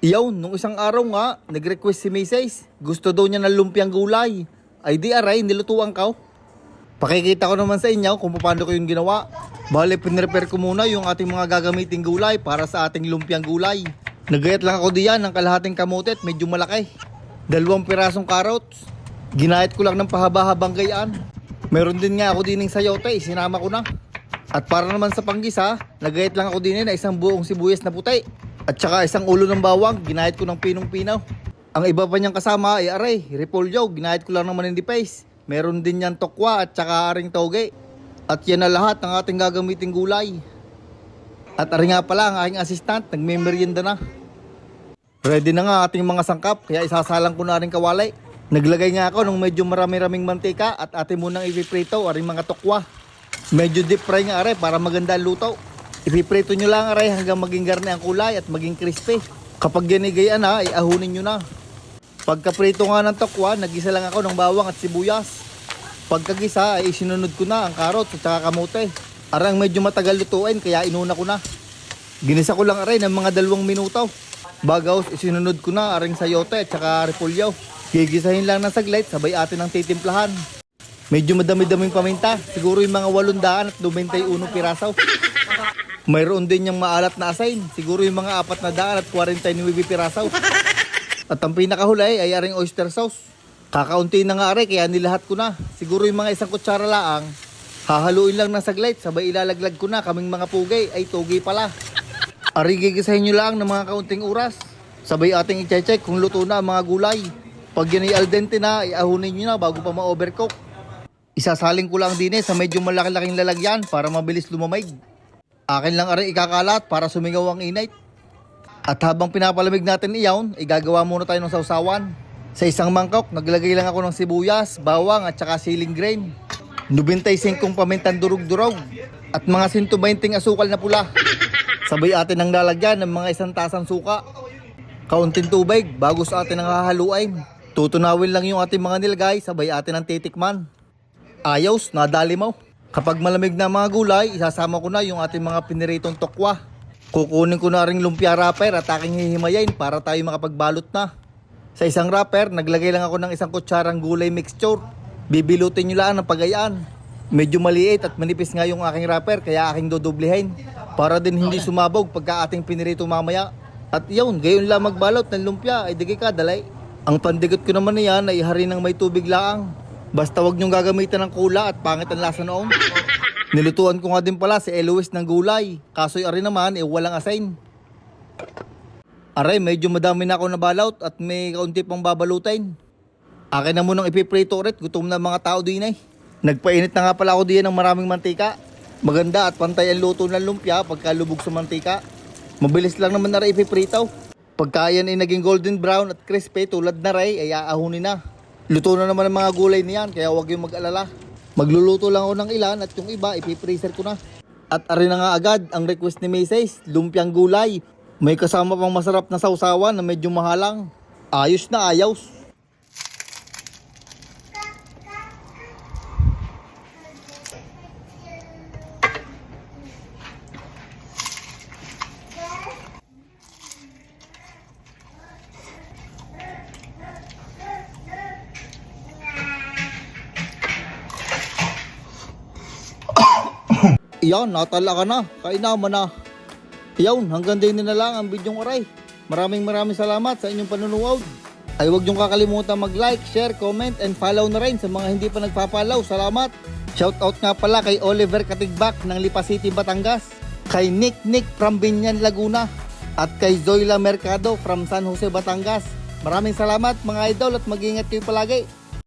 Iyaw, nung isang araw nga, nag-request si Mrs. Gusto daw niya ng lumpiang gulay. Ay di aray, nilutuan ka. Pakikita ko naman sa inyo kung paano ko yung ginawa. Bale, pinrepair ko muna yung ating mga gagamiting gulay para sa ating lumpiang gulay. Nagayat lang ako diyan ng kalahating kamote at medyo malaki. Dalawang pirasong carrots. Ginayat ko lang ng pahaba-habang gayaan. Meron din nga ako dining sayote, sinama ko na. At para naman sa panggisa, nagayat lang ako din na isang buong sibuyas na puti. At saka isang ulo ng bawang, ginayat ko ng pinong-pinaw. Ang iba pa niyang kasama ay aray, repolyo, ginayat ko lang ng manindi paste. Meron din yan tokwa at saka aring toge. At yan na lahat ng ating gagamiting gulay. At ari nga pala ang aking assistant, nagme-merienda na. Ready na nga ating mga sangkap, kaya isasalang ko na rin kawalay. Naglagay nga ako ng medyo marami-raming mantika at atin munang ipiprito aring mga tokwa. Medyo deep fry nga are para maganda luto. Ipiprito nyo lang aray hanggang maging garne ang kulay at maging crispy. Kapag ginigayaan na, ay ahunin nyo na. Pagkaprito nga ng tokwa, nagisa lang ako ng bawang at sibuyas. Pagkagisa ay sinunod ko na ang karot at saka kamote. Arang medyo matagal lutuin kaya inuna ko na. Ginisa ko lang aray ng mga dalawang minuto. Bagaw isinunod ko na aring sayote at saka repolyo. Gigisahin lang ng saglit sabay atin ang titimplahan. Medyo madami-daming paminta. Siguro yung mga 800 at 91 pirasaw. Mayroon din yung maalat na asain. Siguro yung mga 4 na daan at 49 pirasaw. At ang pinakahuli ay aring oyster sauce. Kakaunti na nga are kaya nilahat ko na. Siguro yung mga isang kutsara laang. Hahaluin lang ng saglit sabay ilalaglag ko na kaming mga pugay ay togi pala. Ari gigisahin nyo lang ng mga kaunting oras. Sabay ating i-check kung luto na ang mga gulay. Pag yan ay al dente na, iahunin nyo na bago pa ma-overcook. Isasaling ko lang din eh sa medyo malaki-laking lalagyan para mabilis lumamig. Akin lang ari ikakalat para sumingaw ang init. At habang pinapalamig natin iyawn, igagawa muna tayo ng sausawan. Sa isang mangkok, naglagay lang ako ng sibuyas, bawang at saka siling grain. 95 kong pamintan durog-durog at mga 120 asukal na pula. Sabay atin ang lalagyan ng mga isang tasang suka. Kaunting tubig bago sa atin ang hahaluin. Tutunawin lang yung ating mga nilagay, sabay atin ang titikman. Ayos, nadali mo. Kapag malamig na mga gulay, isasama ko na yung ating mga piniritong tokwa. Kukunin ko na rin lumpia wrapper at aking hihimayin para tayo makapagbalot na. Sa isang wrapper, naglagay lang ako ng isang kutsarang gulay mixture. Bibilutin nyo lang ng pagayaan. Medyo maliit at manipis nga yung aking wrapper kaya aking dodoblehin. Para din hindi sumabog pagka ating pinirito mamaya. At yun, gayon lang magbalot ng lumpia ay digay ka dalay. Ang pandigot ko naman niyan ay hari ng may tubig laang. Basta wag niyong gagamitan ng kula at pangit ang lasa noon. Nilutuan ko nga din pala si Eloise ng gulay. Kaso'y ari naman eh walang asain. Aray, medyo madami na ako nabalot at may kaunti pang babalutin. Akin na munang ipiprito ulit, gutom na mga tao din eh. Nagpainit na nga pala ako diyan ng maraming mantika. Maganda at pantay ang luto ng lumpia pagka lubog sa mantika. Mabilis lang naman na rin ipiprito. Pagka yan ay naging golden brown at crispy tulad na ray, ay aahunin na. Luto na naman ang mga gulay niyan, kaya huwag yung mag-alala. Magluluto lang ako ng ilan at yung iba ipipreser ko na. At ari na nga agad ang request ni Mrs. Lumpiang gulay. May kasama pang masarap na sausawan na medyo mahalang. Ayos na ayos. Iyan, natala ka na. Kainaman na. Iyan, hanggang din na lang ang bidyong oray. Maraming maraming salamat sa inyong panunood. Ay huwag niyong kakalimutan mag-like, share, comment, and follow na rin sa mga hindi pa nagpapalaw. Salamat! Shoutout nga pala kay Oliver Katigbak ng Lipa City, Batangas. Kay Nick Nick from Binyan, Laguna. At kay Zoila Mercado from San Jose, Batangas. Maraming salamat mga idol at mag-ingat kayo palagi.